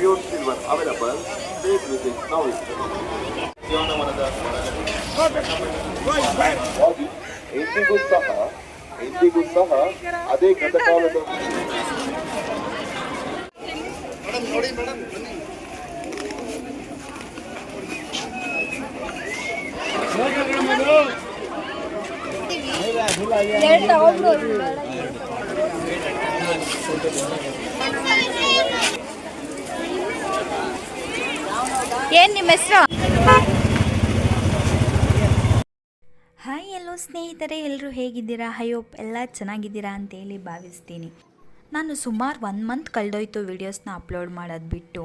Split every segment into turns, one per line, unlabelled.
pure silver available. Please visit now itself. ಉದ್ಯಾನವನದ ಹಾಗೆ ಎಂದಿಗೂ ಸಹ ಎಂದಿಗೂ ಸಹ ಅದೇ ಗತಕಾಲದ
ಎರಡು ತಗೊಂಡು ಏನ್ ನಿಮ್ಮ ಹೆಸರು? ಹಾಯ್ ಎಲ್ಲೋ ಸ್ನೇಹಿತರೆ ಎಲ್ಲರೂ ಹೇಗಿದ್ದೀರಾ? ಹೈಯೋಪ್ ಎಲ್ಲ ಚೆನ್ನಾಗಿದ್ದೀರಾ ಅಂತೇಳಿ ಭಾವಿಸ್ತೀನಿ. ನಾನು ಸುಮಾರು ಒನ್ ಮಂತ್ ಕಳೆದೋಯ್ತು ವೀಡಿಯೋಸ್ನ ಅಪ್ಲೋಡ್ ಮಾಡೋದು ಬಿಟ್ಟು.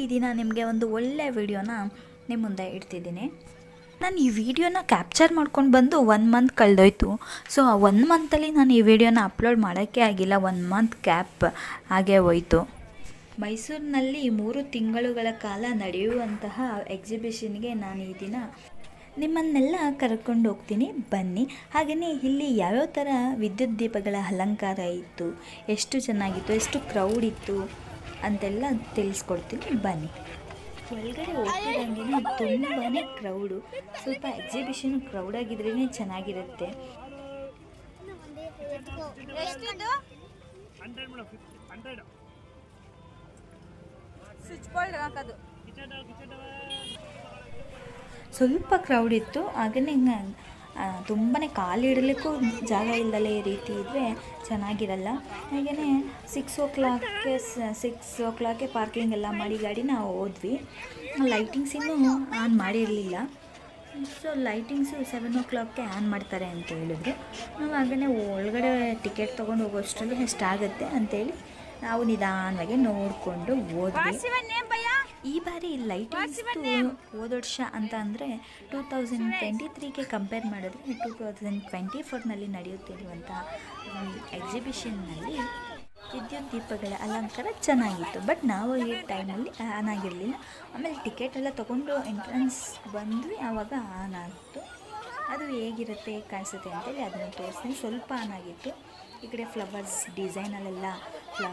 ಈ ದಿನ ನಿಮಗೆ ಒಂದು ಒಳ್ಳೆಯ ವಿಡಿಯೋನ ನಿಮ್ಮ ಮುಂದೆ ಇಡ್ತಿದ್ದೀನಿ. ನಾನು ಈ ವಿಡಿಯೋನ ಕ್ಯಾಪ್ಚರ್ ಮಾಡ್ಕೊಂಡು ಬಂದು ಒನ್ ಮಂತ್ ಕಳೆದೋಯ್ತು. ಸೊ ಆ ಒನ್ ಮಂತಲ್ಲಿ ನಾನು ಈ ವಿಡಿಯೋನ ಅಪ್ಲೋಡ್ ಮಾಡೋಕ್ಕೆ ಆಗಿಲ್ಲ. ಒನ್ ಮಂತ್ ಕ್ಯಾಪ್ ಹಾಗೆ ಹೋಯಿತು. ಮೈಸೂರಿನಲ್ಲಿ ಮೂರು ತಿಂಗಳುಗಳ ಕಾಲ ನಡೆಯುವಂತಹ ಎಕ್ಸಿಬಿಷನ್ಗೆ ನಾನು ಈ ದಿನ ನಿಮ್ಮನ್ನೆಲ್ಲ ಕರ್ಕೊಂಡು ಹೋಗ್ತೀನಿ. ಬನ್ನಿ. ಹಾಗೆಯೇ ಇಲ್ಲಿ ಯಾವ್ಯಾವ ಥರ ವಿದ್ಯುತ್ ದೀಪಗಳ ಅಲಂಕಾರ ಇತ್ತು ಎಷ್ಟು ಚೆನ್ನಾಗಿತ್ತು ಎಷ್ಟು ಕ್ರೌಡ್ ಇತ್ತು ಅಂತೆಲ್ಲ ತಿಳಿಸ್ಕೊಡ್ತೀನಿ. ಬನ್ನಿ. ಒಳಗಡೆ ಹೋಗ್ತಿದ್ದಂಗೆ ತುಂಬಾ ಕ್ರೌಡು ಸ್ವಲ್ಪ ಎಕ್ಸಿಬಿಷನ್ ಕ್ರೌಡ್ ಆಗಿದ್ರೇ ಚೆನ್ನಾಗಿರುತ್ತೆ. ಸ್ವಲ್ಪ ಕ್ರೌಡ್ ಇತ್ತು ಹಾಗೆಯೇ ತುಂಬಾ ಕಾಲಿಡಲಿಕ್ಕೂ ಜಾಗ ಇಲ್ಲದಲ್ಲೇ ಈ ರೀತಿ ಇದ್ದರೆ ಚೆನ್ನಾಗಿರಲ್ಲ. ಹಾಗೆಯೇ ಸಿಕ್ಸ್ ಓ ಕ್ಲಾಕ್ಗೆ ಸಿಕ್ಸ್ ಓ ಕ್ಲಾಕ್ಗೆ ಪಾರ್ಕಿಂಗ್ ಎಲ್ಲ ಮಾಡಿ ಗಾಡಿ ನಾವು ಹೋದ್ವಿ. ಲೈಟಿಂಗ್ಸ್ ಇನ್ನೂ ಆನ್ ಮಾಡಿರಲಿಲ್ಲ. ಸೊ ಲೈಟಿಂಗ್ಸು ಸೆವೆನ್ ಓ ಕ್ಲಾಕ್ಗೆ ಆನ್ ಮಾಡ್ತಾರೆ ಅಂತ ಹೇಳಿದ್ರು. ನಾವು ಹಾಗೆಯೇ ಒಳಗಡೆ ಟಿಕೆಟ್ ತೊಗೊಂಡು ಹೋಗೋಷ್ಟರಲ್ಲಿ ಎಷ್ಟಾಗುತ್ತೆ ಅಂತೇಳಿ ನಾವು ನಿಧಾನವಾಗಿ ನೋಡಿಕೊಂಡು ಓದ್ವಿ ಈ ಬಾರಿ ಲೈಟಿಂಗ್ಸ್ ಹೋದ ವರ್ಷ ಅಂತ ಅಂದರೆ ಟೂ ತೌಸಂಡ್ ಟ್ವೆಂಟಿ ತ್ರೀಗೆ ಕಂಪೇರ್ ಮಾಡಿದ್ರೆ ಟೂ ತೌಸಂಡ್ ಟ್ವೆಂಟಿ ಫೋರ್ನಲ್ಲಿ ನಡೆಯುತ್ತಿರುವಂಥ ಎಕ್ಸಿಬಿಷನ್ನಲ್ಲಿ ವಿದ್ಯುತ್ ದೀಪಗಳ ಅಲಂಕಾರ ಚೆನ್ನಾಗಿತ್ತು. ಬಟ್ ನಾವು ಈ ಟೈಮಲ್ಲಿ ಆನ್ ಆಗಿರಲಿಲ್ಲ. ಆಮೇಲೆ ಟಿಕೆಟ್ ಎಲ್ಲ ತೊಗೊಂಡು ಎಂಟ್ರೆನ್ಸ್ ಬಂದ್ವಿ. ಆವಾಗ ಆನ್ ಆಗಿತ್ತು ಅದು ಹೇಗಿರುತ್ತೆ ಹೇಗೆ ಕಾಣಿಸುತ್ತೆ ಅಂತೇಳಿ ಅದನ್ನು ತೋರಿಸ್ತೀನಿ. ಸ್ವಲ್ಪ ಆನ್ ಆಗಿತ್ತು. ಈ ಕಡೆ ಫ್ಲವರ್ಸ್ ಡಿಸೈನಲ್ಲೆಲ್ಲ ಫ್ಲ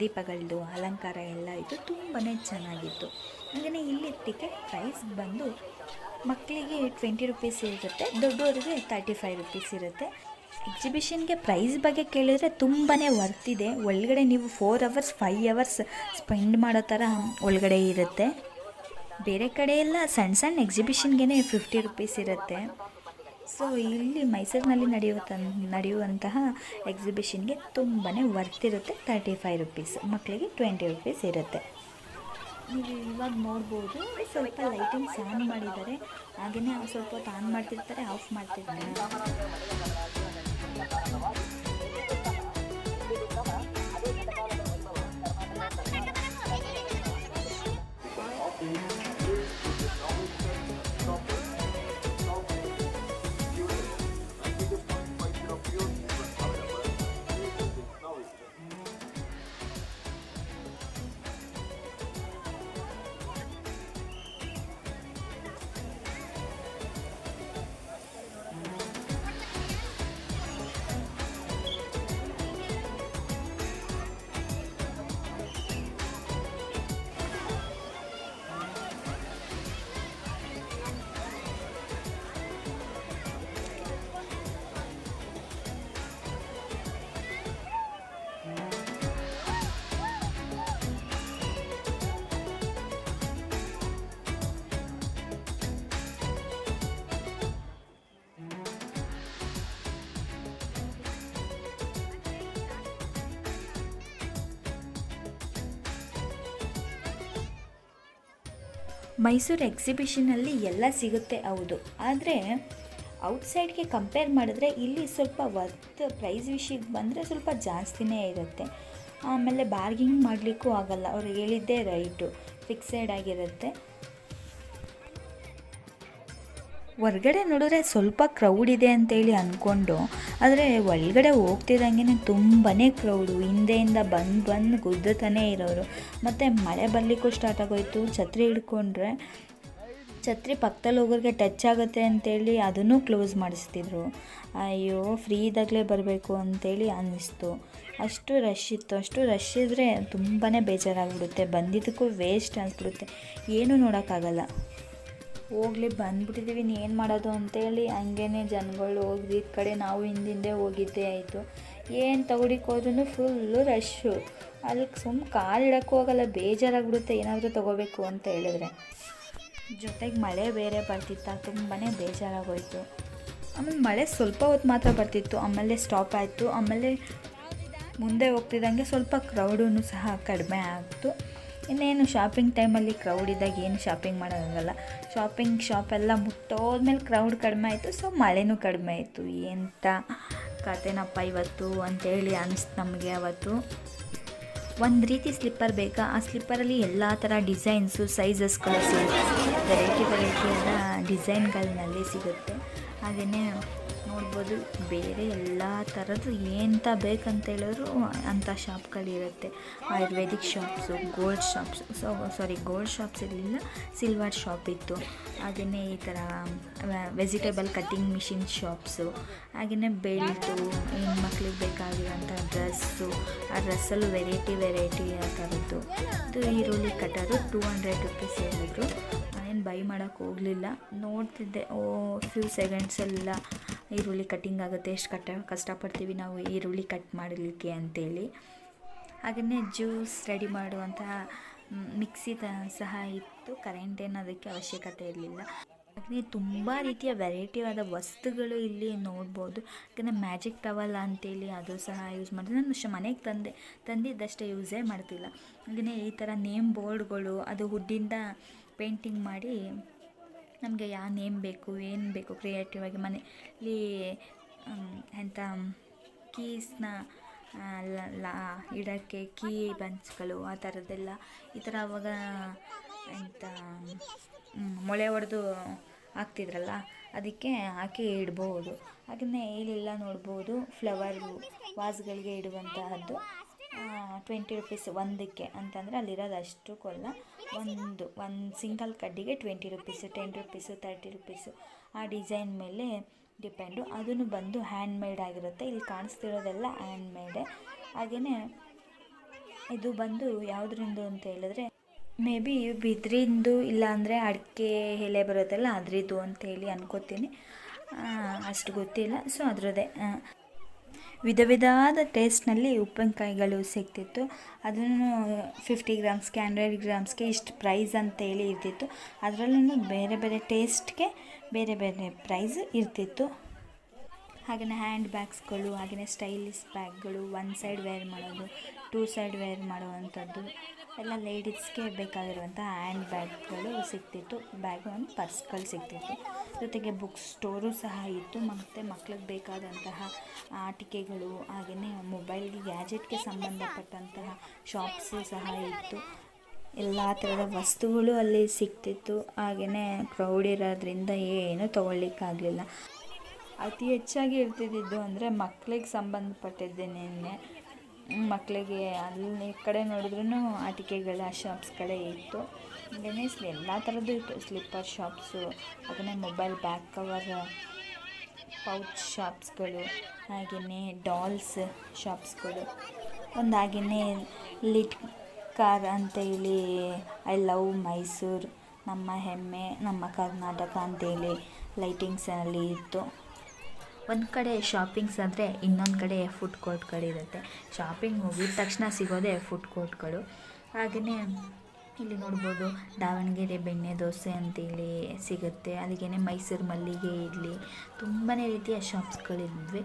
ದೀಪಗಳದ್ದು ಅಲಂಕಾರ ಎಲ್ಲ ಇತ್ತು ತುಂಬಾ ಚೆನ್ನಾಗಿತ್ತು. ಹಾಗೆಯೇ ಇಲ್ಲಿ ಟಿಕೆಟ್ ಪ್ರೈಸ್ ಬಂದು ಮಕ್ಕಳಿಗೆ ಟ್ವೆಂಟಿ ರುಪೀಸ್ ಇರುತ್ತೆ ದೊಡ್ಡವರಿಗೆ ತರ್ಟಿ ಫೈವ್ ರುಪೀಸ್ ಇರುತ್ತೆ ಎಕ್ಸಿಬಿಷನ್ಗೆ ಪ್ರೈಸ್ ಬಗ್ಗೆ ಕೇಳಿದರೆ ತುಂಬಾ ವರ್ತ್ ಇದೆ. ಒಳಗಡೆ ನೀವು four hours five hours spend ಮಾಡೋ ಥರ ಒಳಗಡೆ ಇರುತ್ತೆ. ಬೇರೆ ಕಡೆ ಎಲ್ಲ ಸಣ್ಣ ಸಣ್ಣ ಎಕ್ಸಿಬಿಷನ್ಗೆ ಫಿಫ್ಟಿ ರುಪೀಸ್ ಇರುತ್ತೆ. ಸೊ ಇಲ್ಲಿ ಮೈಸೂರಿನಲ್ಲಿ ನಡೆಯುವ ನಡೆಯುವಂತಹ ಎಕ್ಸಿಬಿಷನ್ಗೆ ತುಂಬಾ ವರ್ತ್ ಇರುತ್ತೆ. ತರ್ಟಿ ಫೈವ್ ರುಪೀಸ್ ಮಕ್ಕಳಿಗೆ ಟ್ವೆಂಟಿ ರುಪೀಸ್ ಇರುತ್ತೆ. ನೀವು ಇವಾಗ ನೋಡ್ಬೋದು, ಸ್ವಲ್ಪ ಲೈಟಿಂಗ್ಸ್ ಆನ್ ಮಾಡಿದ್ದಾರೆ. ಹಾಗೆಯೇ ಸ್ವಲ್ಪ ಹೊತ್ತು ಆನ್ ಮಾಡ್ತಿರ್ತಾರೆ ಆಫ್ ಮಾಡ್ತಿರ್ತಾರೆ. ಮೈಸೂರು ಎಕ್ಸಿಬಿಷನಲ್ಲಿ ಎಲ್ಲ ಸಿಗುತ್ತೆ, ಹೌದು. ಆದರೆ ಔಟ್ಸೈಡ್ಗೆ ಕಂಪೇರ್ ಮಾಡಿದ್ರೆ ಇಲ್ಲಿ ಸ್ವಲ್ಪ ವರ್ತ್ ಪ್ರೈಸ್ ವಿಷಯಕ್ಕೆ ಬಂದರೆ ಸ್ವಲ್ಪ ಜಾಸ್ತಿನೇ ಇರುತ್ತೆ. ಆಮೇಲೆ ಬಾರ್ಗಿಂಗ್ ಮಾಡಲಿಕ್ಕೂ ಆಗಲ್ಲ. ಅವ್ರು ಹೇಳಿದ್ದೇ ರೈಟು ಫಿಕ್ಸೆಡ್ ಆಗಿರುತ್ತೆ. ಹೊರ್ಗಡೆ ನೋಡಿದ್ರೆ ಸ್ವಲ್ಪ ಕ್ರೌಡ್ ಇದೆ ಅಂತೇಳಿ ಅಂದ್ಕೊಂಡು ಆದರೆ ಒಳಗಡೆ ಹೋಗ್ತಿದ್ದಂಗೆ ತುಂಬಾ ಕ್ರೌಡು ಹಿಂದೆಯಿಂದ ಬಂದು ಬಂದು ಗುದ್ದತಾನೆ ಇರೋರು. ಮತ್ತು ಮಳೆ ಬರಲಿಕ್ಕೂ ಸ್ಟಾರ್ಟ್ ಆಗೋಯ್ತು. ಛತ್ರಿ ಹಿಡ್ಕೊಂಡ್ರೆ, ಛತ್ರಿ ಪಕ್ಕದಲ್ಲಿ ಹೋಗೋರಿಗೆ ಟಚ್ ಆಗುತ್ತೆ ಅಂತೇಳಿ ಅದನ್ನು ಕ್ಲೋಸ್ ಮಾಡಿಸ್ತಿದ್ರು. ಅಯ್ಯೋ ಫ್ರೀ ಇದ್ದಾಗಲೇ ಬರಬೇಕು ಅಂತೇಳಿ ಅನ್ನಿಸ್ತು. ಅಷ್ಟು ರಶ್ ಇತ್ತು. ಅಷ್ಟು ರಶ್ ಇದ್ದರೆ ತುಂಬಾ ಬೇಜಾರಾಗ್ಬಿಡುತ್ತೆ. ಬಂದಿದ್ದಕ್ಕೂ ವೇಸ್ಟ್ ಅನಿಸ್ಬಿಡುತ್ತೆ. ಏನೂ ನೋಡೋಕ್ಕಾಗಲ್ಲ. ಹೋಗ್ಲಿ ಬಂದ್ಬಿಟ್ಟಿದ್ದೀವಿ ಏನು ಮಾಡೋದು ಅಂತೇಳಿ ಹಂಗೇ ಜನಗಳು ಹೋಗಿದ್ದ ಕಡೆ ನಾವು ಹಿಂದಿಂದೆ ಹೋಗಿದ್ದೇ ಆಯಿತು. ಏನು ತಗೊಳಿಕ್ಕೆ ಹೋದ್ರೂ ಫುಲ್ಲು ರಶ್ಶು ಅಲ್ಲಿ ಸುಮ್ಮ ಕಾಲು ಇಡೋಕ್ಕೂ ಹೋಗಲ್ಲ ಬೇಜಾರಾಗ್ಬಿಡುತ್ತೆ, ಏನಾದರೂ ತೊಗೋಬೇಕು ಅಂತ ಹೇಳಿದ್ರೆ. ಜೊತೆಗೆ ಮಳೆ ಬೇರೆ ಬರ್ತಿತ್ತ ತುಂಬಾ ಬೇಜಾರಾಗೋಯಿತು. ಆಮೇಲೆ ಮಳೆ ಸ್ವಲ್ಪ ಹೊತ್ತು ಮಾತ್ರ ಬರ್ತಿತ್ತು, ಆಮೇಲೆ ಸ್ಟಾಪ್ ಆಯಿತು, ಆಮೇಲೆ ಮುಂದೆ ಹೋಗ್ತಿದ್ದಂಗೆ ಸ್ವಲ್ಪ ಕ್ರೌಡೂ ಸಹ ಕಡಿಮೆ ಆಗ್ತು. ಇನ್ನೇನು ಶಾಪಿಂಗ್ ಟೈಮಲ್ಲಿ ಕ್ರೌಡ್ ಇದ್ದಾಗ ಏನು ಶಾಪಿಂಗ್ ಮಾಡೋದಾಗಲ್ಲ. ಶಾಪಿಂಗ್ ಶಾಪೆಲ್ಲ ಮುಟ್ಟೋದ್ಮೇಲೆ ಕ್ರೌಡ್ ಕಡಿಮೆ ಆಯಿತು ಸೊ ಮಳೆನೂ ಕಡಿಮೆ ಆಯಿತು. ಎಂಥ ಕತೆನಪ್ಪ ಇವತ್ತು ಅಂತೇಳಿ ಅನಿಸ್ತು ನಮಗೆ ಅವತ್ತು. ಒಂದು ರೀತಿ ಸ್ಲಿಪ್ಪರ್ ಬೇಕಾ? ಆ ಸ್ಲಿಪ್ಪರಲ್ಲಿ ಎಲ್ಲ ಥರ ಡಿಸೈನ್ಸು ಸೈಜಸ್ಗಳು ಸಿಗುತ್ತೆ. ವೆರೈಟಿ ಎಲ್ಲ ಡಿಸೈನ್ಗಳಲ್ಲಿ ಸಿಗುತ್ತೆ. ಹಾಗೆಯೇ ನೋಡ್ಬೋದು, ಬೇರೆ ಎಲ್ಲ ಥರದ್ದು ಎಂತ ಬೇಕಂತ ಹೇಳಿದ್ರು ಅಂಥ ಶಾಪ್ಗಳಿರುತ್ತೆ ayurvedic shops, gold shops, so sorry gold shops ಇರಲಿಲ್ಲ, ಸಿಲ್ವರ್ ಶಾಪ್ ಇತ್ತು. ಹಾಗೆಯೇ ಈ ಥರ ವೆಜಿಟೇಬಲ್ ಕಟ್ಟಿಂಗ್ ಮಿಷಿನ್ ಶಾಪ್ಸು ಹಾಗೆಯೇ ಬೆಲ್ಟು, ಹೆಣ್ಮಕ್ಳಿಗೆ ಬೇಕಾಗಿರೋಂಥ ಡ್ರೆಸ್ಸು, ಆ ಡ್ರೆಸ್ಸಲ್ಲೂ ವೆರೈಟಿ ವೆರೈಟಿ ಆ ಇದು ಈರುಳ್ಳಿ ಕಟ್ಟರು ಟೂ ಹಂಡ್ರೆಡ್ ರುಪೀಸ್ ಹೇಳಿದ್ರು. ಏನು ಬೈ ಮಾಡೋಕ್ಕೆ ಹೋಗಲಿಲ್ಲ. ನೋಡ್ತಿದ್ದೆ, ಓ ಫ್ಯೂ ಸೆಕೆಂಡ್ಸೆಲ್ಲ ಈರುಳ್ಳಿ ಕಟ್ಟಿಂಗ್ ಆಗುತ್ತೆ, ಎಷ್ಟು ಕಟ್ಟ ಕಷ್ಟಪಡ್ತೀವಿ ನಾವು ಈರುಳ್ಳಿ ಕಟ್ ಮಾಡಲಿಕ್ಕೆ ಅಂತೇಳಿ. ಹಾಗೆಯೇ ಜ್ಯೂಸ್ ರೆಡಿ ಮಾಡುವಂತಹ ಮಿಕ್ಸಿ ಸಹ ಇತ್ತು. ಕರೆಂಟ್ ಏನು ಅದಕ್ಕೆ ಅವಶ್ಯಕತೆ ಇರಲಿಲ್ಲ. ಹಾಗೆಯೇ ತುಂಬ ರೀತಿಯ ವೆರೈಟಿಯಾದ ವಸ್ತುಗಳು ಇಲ್ಲಿ ನೋಡ್ಬೋದು. ಯಾಕಂದರೆ ಮ್ಯಾಜಿಕ್ ಟವಲ್ ಅಂತೇಳಿ ಅದು ಸಹ ಯೂಸ್ ಮಾಡ್ತೀನಿ ನಾನು ಮನೆಗೆ ತಂದೆ, ತಂದಿದ್ದಷ್ಟೇ ಯೂಸೇ ಮಾಡ್ತಿಲ್ಲ. ಹಾಗೆಯೇ ಈ ಥರ ನೇಮ್ ಬೋರ್ಡ್ಗಳು ಅದು ಹುಡ್ಡಿಂದ ಪೇಂಟಿಂಗ್ ಮಾಡಿ ನಮಗೆ ಯಾವ ನೇಮ್ ಬೇಕು, ಏನು ಬೇಕು ಕ್ರಿಯೇಟಿವ್ ಆಗಿ ಮನೆಯಲ್ಲಿ ಎಂಥ ಕೀಸ್ನ ಲಾ ಇಡೋಕ್ಕೆ ಕೀ ಬಂಚ್ಗಳು ಆ ಥರದ್ದೆಲ್ಲ ಈ ಥರ ಅವಾಗ ಎಂಥ ಮೊಳೆ ಹೊಡೆದು ಹಾಕ್ತಿದ್ರಲ್ಲ, ಅದಕ್ಕೆ ಹಾಕಿ ಇಡ್ಬೋದು. ಅದನ್ನೇ ಇಲ್ಲೆಲ್ಲ ನೋಡ್ಬೋದು ಫ್ಲವರ್ ವಾಸ್ಗಳಿಗೆ ಇಡುವಂತಹದ್ದು. ಟ್ವೆಂಟಿ ರುಪೀಸ್ ಒಂದಕ್ಕೆ ಅಂತಂದರೆ ಅಲ್ಲಿರೋದು ಅಷ್ಟು ಕೊಲ್ಲ. ಒಂದು ಒಂದು single ಕಡ್ಡಿಗೆ twenty rupees ten rupees thirty rupees ಆ ಡಿಸೈನ್ ಮೇಲೆ ಡಿಪೆಂಡು ಅದನ್ನು ಬಂದು ಹ್ಯಾಂಡ್ ಮೇಡ್ ಆಗಿರುತ್ತೆ. ಇಲ್ಲಿ ಕಾಣಿಸ್ತಿರೋದೆಲ್ಲ ಹ್ಯಾಂಡ್ ಮೇಡೆ ಹಾಗೆಯೇ ಇದು ಬಂದು ಯಾವುದರಿಂದ ಅಂತ ಹೇಳಿದ್ರೆ ಮೇ ಬಿ ಬಿದ್ರಿಂದು ಇಲ್ಲಾಂದರೆ ಅಡಿಕೆ ಎಲೆ ಬರುತ್ತಲ್ಲ ಅದ್ರದ್ದು ಅಂತ ಹೇಳಿ ಅನ್ಕೋತೀನಿ. ಅಷ್ಟು ಗೊತ್ತಿಲ್ಲ. ಸೊ ಅದರದ್ದೇ. ವಿಧ ವಿಧವಾದ ಟೇಸ್ಟ್ನಲ್ಲಿ ಉಪ್ಪಿನಕಾಯಿಗಳು ಸಿಗ್ತಿತ್ತು. ಅದನ್ನು ಫಿಫ್ಟಿ ಗ್ರಾಮ್ಸ್ಗೆ ಹಂಡ್ರೆಡ್ ಗ್ರಾಮ್ಸ್ಗೆ ಇಷ್ಟು ಪ್ರೈಸ್ ಅಂತೇಳಿ ಇರ್ತಿತ್ತು. ಅದರಲ್ಲೂ ಬೇರೆ ಬೇರೆ ಟೇಸ್ಟ್ಗೆ ಬೇರೆ ಬೇರೆ ಪ್ರೈಸ್ ಇರ್ತಿತ್ತು. ಹಾಗೆಯೇ ಹ್ಯಾಂಡ್ ಬ್ಯಾಗ್ಸ್ಗಳು ಹಾಗೆಯೇ ಸ್ಟೈಲಿಶ್ ಬ್ಯಾಗ್ಗಳು ಒನ್ ಸೈಡ್ ವೇರ್ ಮಾಡೋದು ಟೂ ಸೈಡ್ ವೇರ್ ಮಾಡುವಂಥದ್ದು. ಎಲ್ಲ ಲೇಡೀಸ್ಗೆ ಬೇಕಾಗಿರುವಂಥ ಹ್ಯಾಂಡ್ ಬ್ಯಾಗ್ಗಳು ಸಿಗ್ತಿತ್ತು. ಬ್ಯಾಗ್ ಒಂದು ಪರ್ಸ್ಗಳು ಸಿಗ್ತಿತ್ತು. ಜೊತೆಗೆ ಬುಕ್ ಸ್ಟೋರು ಸಹ ಇತ್ತು. ಮತ್ತು ಮಕ್ಳಿಗೆ ಬೇಕಾದಂತಹ ಆಟಿಕೆಗಳು, ಹಾಗೆಯೇ ಮೊಬೈಲ್ಗೆ, ಗ್ಯಾಜೆಟ್ಗೆ ಸಂಬಂಧಪಟ್ಟಂತಹ ಶಾಪ್ಸು ಸಹ ಇತ್ತು. ಎಲ್ಲ ಥರದ ವಸ್ತುಗಳು ಅಲ್ಲಿ ಸಿಗ್ತಿತ್ತು. ಹಾಗೆಯೇ ಕ್ರೌಡ್ ಇರೋದ್ರಿಂದ ಏನು ತೊಗೊಳ್ಲಿಕ್ಕಾಗಲಿಲ್ಲ ಅತಿ ಹೆಚ್ಚಾಗಿ ಇರ್ತಿದ್ದಿದ್ದು ಅಂದರೆ ಮಕ್ಳಿಗೆ ಸಂಬಂಧಪಟ್ಟಿದ್ದೇನೆ ಮಕ್ಕಳಿಗೆ ಅಲ್ಲಿ ಕಡೆ ನೋಡಿದ್ರೂ ಆಟಿಕೆಗಳ ಶಾಪ್ಸ್ಗಳೇ ಇತ್ತು. ಹಾಗೆಯೇ ಎಲ್ಲ ಥರದ್ದು ಇತ್ತು. ಸ್ಲಿಪ್ಪರ್ ಶಾಪ್ಸು ಹಾಗೆಯೇ ಮೊಬೈಲ್ ಬ್ಯಾಕ್ ಕವರ್, ಪೌಚ್ ಶಾಪ್ಸ್ಗಳು ಹಾಗೆಯೇ ಡಾಲ್ಸ್ ಶಾಪ್ಸ್ಗಳು. ಒಂದು ಹಾಗೆಯೇ ಲಿಟ್ ಕಾರ್ ಅಂತ ಹೇಳಿ ಐ ಲವ್ ಮೈಸೂರು, ನಮ್ಮ ಹೆಮ್ಮೆ, ನಮ್ಮ ಕರ್ನಾಟಕ ಅಂತೇಳಿ ಲೈಟಿಂಗ್ಸಲ್ಲಿ ಇತ್ತು. ಒಂದು ಕಡೆ ಶಾಪಿಂಗ್ಸ್ ಆದರೆ ಇನ್ನೊಂದು ಕಡೆ ಫುಡ್ ಕೋರ್ಟ್ಗಳಿರುತ್ತೆ ಶಾಪಿಂಗ್ ಮುಗಿದ ತಕ್ಷಣ ಸಿಗೋದೇ ಫುಡ್ ಕೋರ್ಟ್ಗಳು ಹಾಗೆಯೇ ಇಲ್ಲಿ ನೋಡ್ಬೋದು, ದಾವಣಗೆರೆ ಬೆಣ್ಣೆ ದೋಸೆ ಅಂತೇಳಿ ಸಿಗುತ್ತೆ. ಅದಕ್ಕೇ ಮೈಸೂರು ಮಲ್ಲಿಗೆ ಇರಲಿ ತುಂಬಾ ರೀತಿಯ ಶಾಪ್ಸ್ಗಳಿದ್ವಿ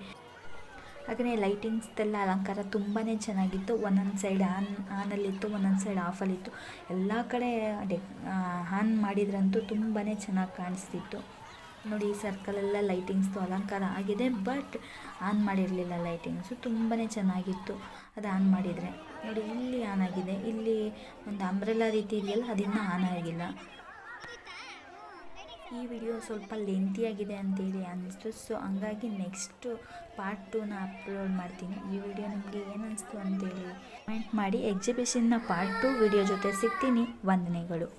ಹಾಗೆಯೇ ಲೈಟಿಂಗ್ಸ್ದೆಲ್ಲ ಅಲಂಕಾರ ತುಂಬಾ ಚೆನ್ನಾಗಿತ್ತು. ಒಂದೊಂದು ಸೈಡ್ ಆನ್ ಆನಲ್ಲಿತ್ತು ಒಂದೊಂದು ಸೈಡ್ ಆಫಲ್ಲಿತ್ತು ಎಲ್ಲ ಕಡೆ ಡೆ ಆನ್ ಮಾಡಿದ್ರಂತೂ ತುಂಬಾ ಚೆನ್ನಾಗಿ ಕಾಣಿಸ್ತಿತ್ತು. ನೋಡಿ, ಈ ಸರ್ಕಲೆಲ್ಲ ಲೈಟಿಂಗ್ಸ್ದು ಅಲಂಕಾರ ಆಗಿದೆ ಬಟ್ ಆನ್ ಮಾಡಿರಲಿಲ್ಲ ಲೈಟಿಂಗ್ಸು ತುಂಬಾ ಚೆನ್ನಾಗಿತ್ತು. ಅದು ಆನ್ ಮಾಡಿದರೆ. ನೋಡಿ, ಇಲ್ಲಿ ಆನ್ ಆಗಿದೆ. ಇಲ್ಲಿ ಒಂದು ಅಂಬ್ರೆಲಾ ರೀತಿ ಇದೆಯಲ್ಲ, ಅದಿನ್ನೂ ಆನ್ ಆಗಿಲ್ಲ. ಈ ವಿಡಿಯೋ ಸ್ವಲ್ಪ ಲೆಂತಿಯಾಗಿದೆ ಅಂತೇಳಿ ಅನ್ನಿಸ್ತು. ಸೊ ಹಂಗಾಗಿ ನೆಕ್ಸ್ಟು ಪಾರ್ಟ್ ಟೂನ ಅಪ್ಲೋಡ್ ಮಾಡ್ತೀನಿ. ಈ ವಿಡಿಯೋ ನಿಮಗೆ ಏನು ಅನಿಸ್ತು ಅಂತೇಳಿ ಕಮೆಂಟ್ ಮಾಡಿ. ಎಕ್ಸಿಬಿಷನ್ನ ಪಾರ್ಟ್ ಟು ವಿಡಿಯೋ ಜೊತೆ ಸಿಗ್ತೀನಿ. ವಂದನೆಗಳು.